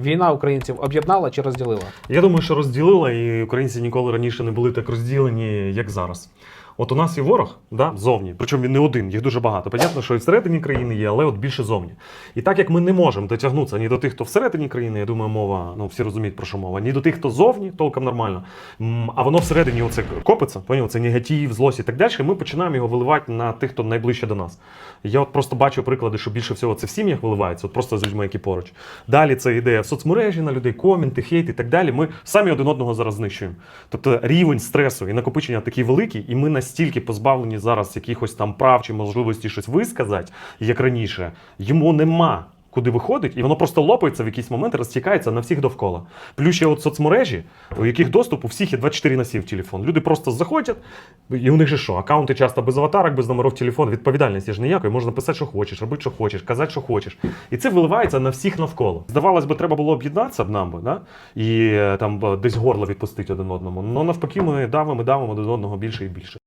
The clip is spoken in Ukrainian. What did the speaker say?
Війна українців об'єднала чи розділила? Я думаю, що розділила, і українці ніколи раніше не були так розділені, як зараз. От у нас є ворог, да, зовні, причому він не один, їх дуже багато. Понятно, що і всередині країни є, але от більше зовні. І так як ми не можемо дотягнутися ні до тих, хто всередині країни, я думаю, мова, ну всі розуміють про що мова, ні до тих, хто зовні, толком нормально. А воно всередині оце копиться, поняв, це негатив, злость і так далі. І ми починаємо його виливати на тих, хто найближче до нас. Я от просто бачу приклади, що більше всього це в сім'ях виливається, от просто з людьми, які поруч. Далі це ідея в соцмережі на людей, коменти, хейт і так далі. Ми самі один одного зараз знищуємо. Тобто рівень стресу і накопичення такий великий, і ми настільки позбавлені зараз якихось там прав чи можливості щось висказати, як раніше, йому нема. Куди виходить, і воно просто лопається в якийсь момент, розтікається на всіх довкола. Плюс ще от соцмережі, у яких доступ у всіх є 24 на 7 в телефон. Люди просто заходять, і у них же що? Аккаунти часто без аватарок, без номерів телефону, відповідальності ж ніякої, можна писати, що хочеш, робити, що хочеш, казати, що хочеш. І це виливається на всіх навколо. Здавалось би, треба було об'єднатися б нам би, да? і е, там десь горло відпустити один одному. Ну навпаки, ми давимо давимо один одного більше і більше.